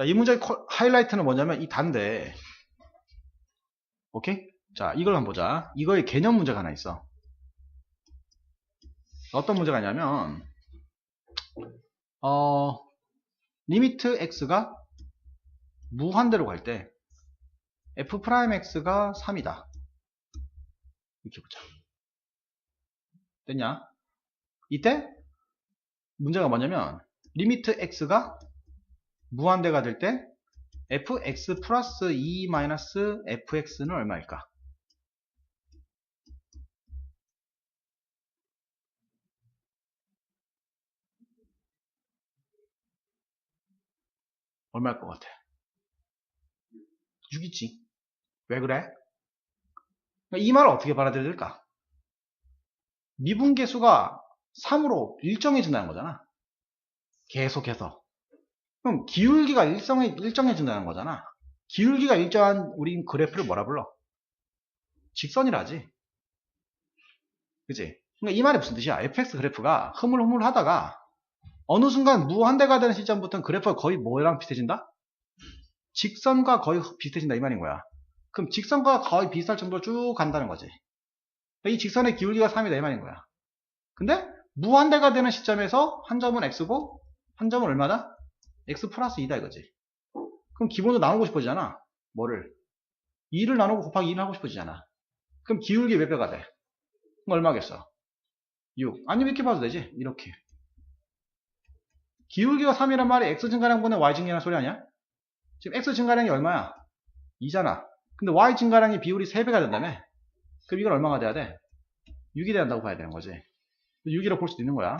자, 이 문제의 코- 하이라이트는 뭐냐면 이 단데. 오케이? 자, 이걸 한번 보자. 이거의 개념 문제가 하나 있어. 어떤 문제가 있냐면, 어, 리미트 x가 무한대로 갈 때, f 프라임 x가 3이다. 이렇게 보자. 됐냐? 이때, 문제가 뭐냐면, 리미트 x가 무한대가 될 때, fx 플러스 2 마이너스 fx는 얼마일까? 얼마일 것 같아? 6이지. 왜 그래? 이 말을 어떻게 받아들여야 될까? 미분계수가 3으로 일정해진다는 거잖아. 계속해서. 그럼 기울기가 일정해, 일정해진다는 거잖아. 기울기가 일정한 우린 그래프를 뭐라 불러? 직선이라지. 그지? 그러니까 이 말이 무슨 뜻이야? fx 그래프가 흐물흐물 하다가 어느 순간 무한대가 되는 시점부터는 그래프가 거의 뭐랑 비슷해진다? 직선과 거의 비슷해진다 이 말인 거야. 그럼 직선과 거의 비슷할 정도로 쭉 간다는 거지. 이 직선의 기울기가 3이다 이 말인 거야. 근데 무한대가 되는 시점에서 한 점은 x고 한 점은 얼마다? X 플러스 2다 이거지. 그럼 기본으로 나누고 싶어지잖아. 뭐를? 2를 나누고 곱하기 2를 하고 싶어지잖아. 그럼 기울기 몇 배가 돼? 그럼 얼마겠어? 6. 아니면 이렇게 봐도 되지. 이렇게. 기울기가 3이란 말이 x 증가량분의 y 증가량 소리 아니야? 지금 x 증가량이 얼마야? 2잖아. 근데 y 증가량의 비율이 3배가 된다며? 그럼 이건 얼마가 돼야 돼? 6이 돼야 한다고 봐야 되는 거지. 6이라고 볼 수도 있는 거야.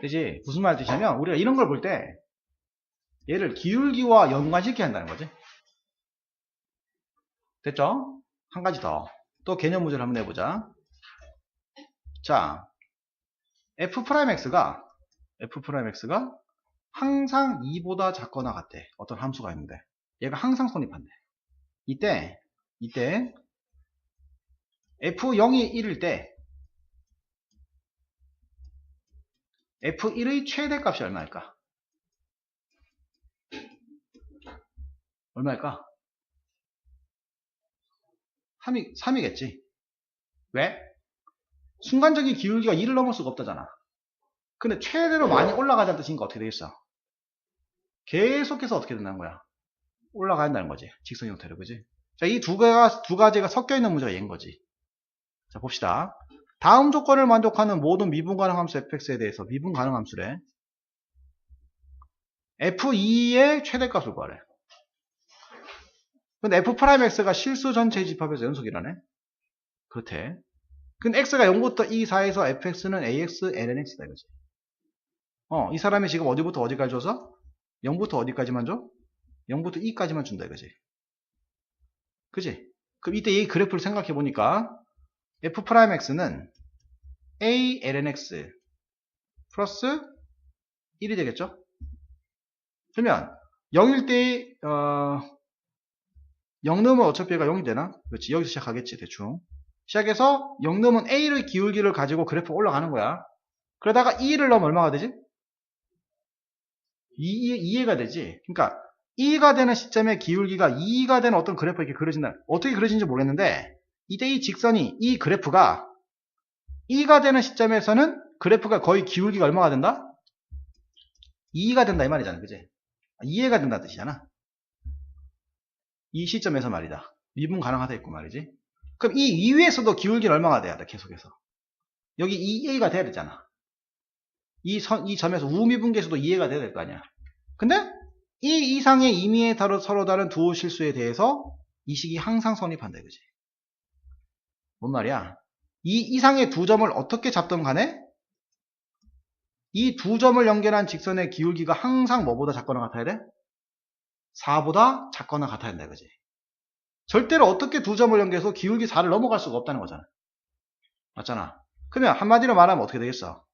되지? 무슨 말 뜻이냐면 우리가 이런 걸 볼 때 얘를 기울기와 연관시켜야 한다는 거지. 됐죠? 한 가지 더. 또 개념 문제를 한번 해보자. 자, f'x가 f'x가 항상 2보다 작거나 같대. 어떤 함수가 있는데 얘가 항상 성립한대. 이때 이때 f0이 1일 때 f1의 최대값이 얼마일까? 얼마일까? 3이, 3이겠지. 왜? 순간적인 기울기가 2를 넘을 수가 없다잖아. 근데 최대로 많이 올라가자는 뜻이니까 어떻게 되겠어? 계속해서 어떻게 된다는 거야? 올라가야 한다는 거지. 직선 형태로, 그지? 자, 이두 개가, 두 가지가 섞여 있는 문제가 얘인 거지. 자, 봅시다. 다음 조건을 만족하는 모든 미분 가능 함수 fx에 대해서 미분 가능 함수래. f2의 최대값을 구하래. 근데 f'x가 실수 전체 집합에서 연속이라네. 그렇대. 근데 x가 0부터 2 사이에서 fx는 ax, lnx다 이거지. 어, 이 사람이 지금 어디부터 어디까지 줘서? 0부터 어디까지만 줘? 0부터 2까지만 준다 이거지. 그지? 그럼 이때 이 그래프를 생각해 보니까 f'x는 a lnx 플러스 1이 되겠죠? 그러면 0일 때 어, 0 넣으면 어차피 얘가 0이 되나? 그렇지 여기서 시작하겠지 대충 시작해서 0 넣으면 a의 기울기를 가지고 그래프 올라가는 거야 그러다가 2를 넣으면 얼마가 되지? 2, 2, 가 되지 그러니까 2가 되는 시점에 기울기가 2가 되는 어떤 그래프가 이렇게 그려진다 어떻게 그려진지 모르겠는데 이때 이 직선이 이 그래프가 2가 되는 시점에서는 그래프가 거의 기울기가 얼마가 된다? 2가 된다 이 말이잖아 그지? 2회가 된다 뜻이잖아. 이 시점에서 말이다. 미분 가능하다 했고 말이지. 그럼 이 2위에서도 기울기는 얼마가 돼야 돼 계속해서? 여기 2a가 돼야 되잖아. 이, 선, 이 점에서 우미분계수도 이해가 돼야 될 거 아니야. 근데 이 이상의 임의에 서로 다른 두 실수에 대해서 이 식이 항상 성립한다 이거지 뭔 말이야? 이 이상의 두 점을 어떻게 잡든 간에 이 두 점을 연결한 직선의 기울기가 항상 뭐보다 작거나 같아야 돼? 4보다 작거나 같아야 된다 이거지? 절대로 어떻게 두 점을 연결해서 기울기 4를 넘어갈 수가 없다는 거잖아. 맞잖아. 그러면 한마디로 말하면 어떻게 되겠어?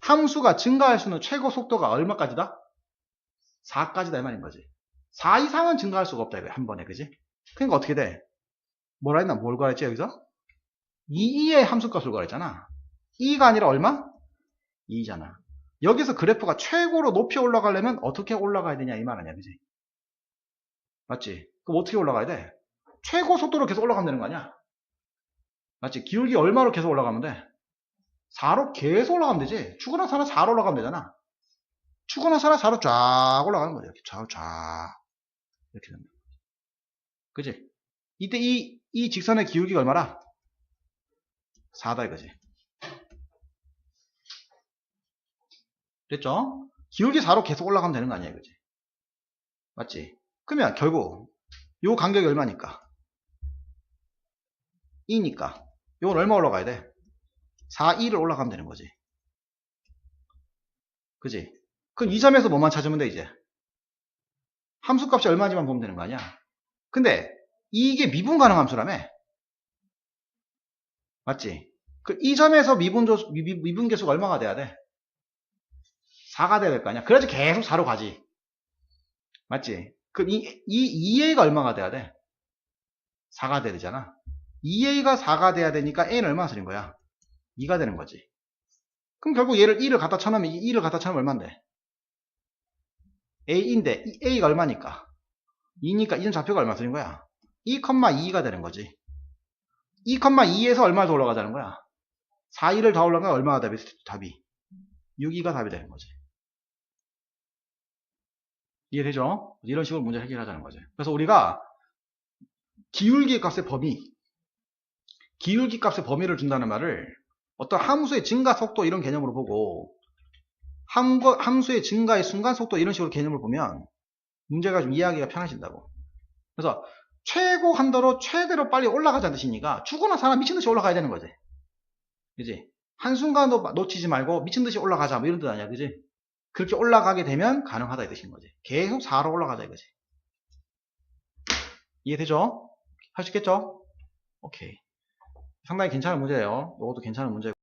함수가 증가할 수 있는 최고 속도가 얼마까지다? 4까지다 이 말인 거지. 4 이상은 증가할 수가 없다 이거야 한 번에 그지? 그러니까 어떻게 돼 뭐라 했나? 뭘 구했지 여기서? 2, 2의 함수값을 구했잖아. 2가 아니라 얼마? 2잖아. 여기서 그래프가 최고로 높이 올라가려면 어떻게 올라가야 되냐 이 말 아니야 그지? 맞지? 그럼 어떻게 올라가야 돼? 최고 속도로 계속 올라가면 되는 거 아니야? 맞지? 기울기 얼마로 계속 올라가면 돼? 4로 계속 올라가면 되지. 추구나 사나 4로 올라가면 되잖아. 추구나 사나 4로 쫙 올라가는 거죠. 이렇게 쫙, 쫙. 이렇게 된다. 그지? 이때 이, 이 직선의 기울기가 얼마라 4다 이거지 됐죠? 기울기 4로 계속 올라가면 되는 거 아니야, 이거지? 맞지? 그러면 결국 요 간격이 얼마니까? 2니까 요건 얼마 올라가야 돼? 4, 2를 올라가면 되는 거지. 그지? 그럼 이 점에서 뭐만 찾으면 돼, 이제? 함수값이 얼마인지만 보면 되는 거 아니야? 근데 이게 미분 가능 함수라며? 맞지? 그 이 점에서 미분, 조, 미분 계수가 얼마가 돼야 돼? 4가 돼야 될 거 아니야? 그래야지 계속 4로 가지. 맞지? 그럼 이, 이 2a가 얼마가 돼야 돼? 4가 돼야 되잖아. 2a가 4가 돼야 되니까 a는 얼마나 쓰는 거야? 2가 되는 거지. 그럼 결국 얘를 2를 갖다 쳐놓으면 2를 갖다 쳐놓으면 얼만데? a인데 이 a가 얼마니까? 2니까 이점 좌표가 얼마 쓰는 거야? 2,2가 되는 거지. 2,2에서 얼마 더 올라가자는 거야? 4, 2를 더 올라가면 얼마가 답이, 답이? 6, 2가 답이 되는 거지. 이해되죠? 이런 식으로 문제 해결하자는 거죠. 그래서 우리가 기울기 값의 범위, 기울기 값의 범위를 준다는 말을 어떤 함수의 증가 속도 이런 개념으로 보고 함, 함수의 증가의 순간 속도 이런 식으로 개념을 보면 문제가 좀 이해하기가 편해진다고. 그래서 최고 한도로 최대로 빨리 올라가자는 뜻이니까 죽거나 사람 미친듯이 올라가야 되는 거지. 그지? 한순간도 놓치지 말고 미친듯이 올라가자 뭐 이런 뜻 아니야. 그지? 그렇게 올라가게 되면 가능하다 이 뜻인 거지. 계속 4로 올라가자 이거지. 이해되죠? 할 수 있겠죠? 오케이. 상당히 괜찮은 문제예요. 이것도 괜찮은 문제고.